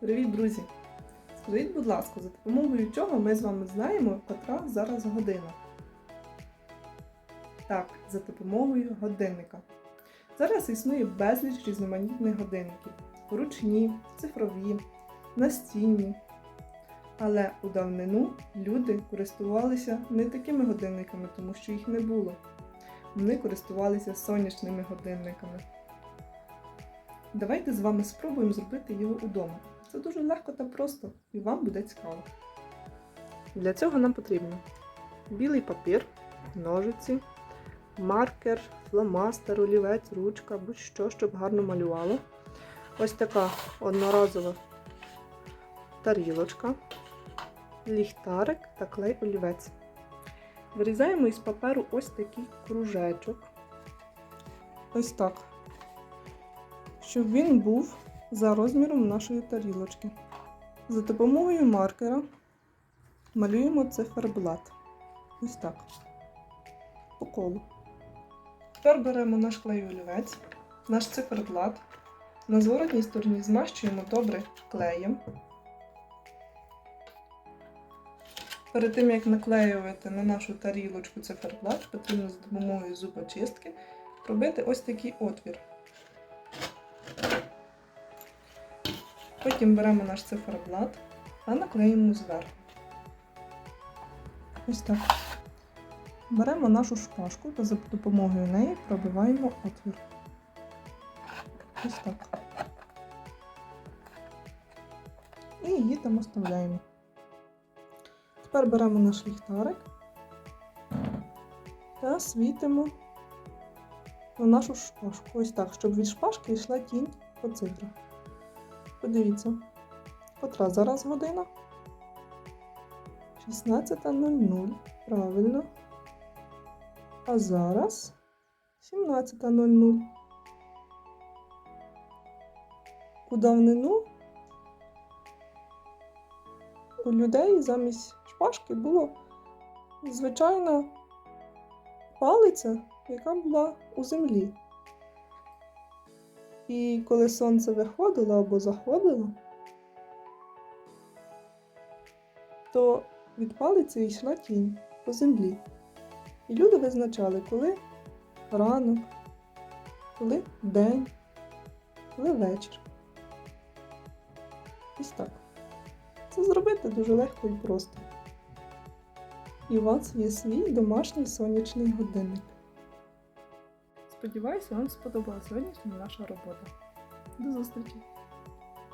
Привіт, друзі! Скажіть, будь ласка, за допомогою чого ми з вами знаємо, котра зараз година? Так, за допомогою годинника. Зараз існує безліч різноманітних годинників: ручні, цифрові, настінні. Але у давнину люди користувалися не такими годинниками, тому що їх не було. Вони користувалися сонячними годинниками. Давайте з вами спробуємо зробити його удома. Це дуже легко та просто, і вам буде цікаво. Для цього нам потрібно білий папір, ножиці, маркер, фломастер, олівець, ручка, будь-що, щоб гарно малювало. Ось така одноразова тарілочка, ліхтарик та клей олівець. Вирізаємо із паперу ось такий кружечок. Ось так щоб він був за розміром нашої тарілочки. За допомогою маркера малюємо циферблат. Ось так. По колу. Тепер беремо наш клей олівець, наш циферблат. На зворотній стороні змащуємо добре клеєм. Перед тим, як наклеювати на нашу тарілочку циферблат, потрібно за допомогою зубочистки робити ось такий отвір. Потім беремо наш циферблат та наклеїмо зверху. Ось так. Беремо нашу шпажку та за допомогою неї пробиваємо отвір. Ось так. І її там оставляємо. Тепер беремо наш ліхтарик та світимо на нашу шпажку. Ось так, щоб від шпажки йшла тінь по цифрах. Подивіться, котра зараз година? 16.00. Правильно. А зараз 17.00. У давнину у людей замість шпажки було звичайна палиця, яка була у землі. І коли сонце виходило або заходило, то від палиці йшла тінь по землі. І люди визначали, коли ранок, коли день, коли вечір. Ось так. Це зробити дуже легко і просто. І у вас є свій домашній сонячний годинник. Сподіваюся, вам сподобалася сьогоднішня наша робота. До зустрічі!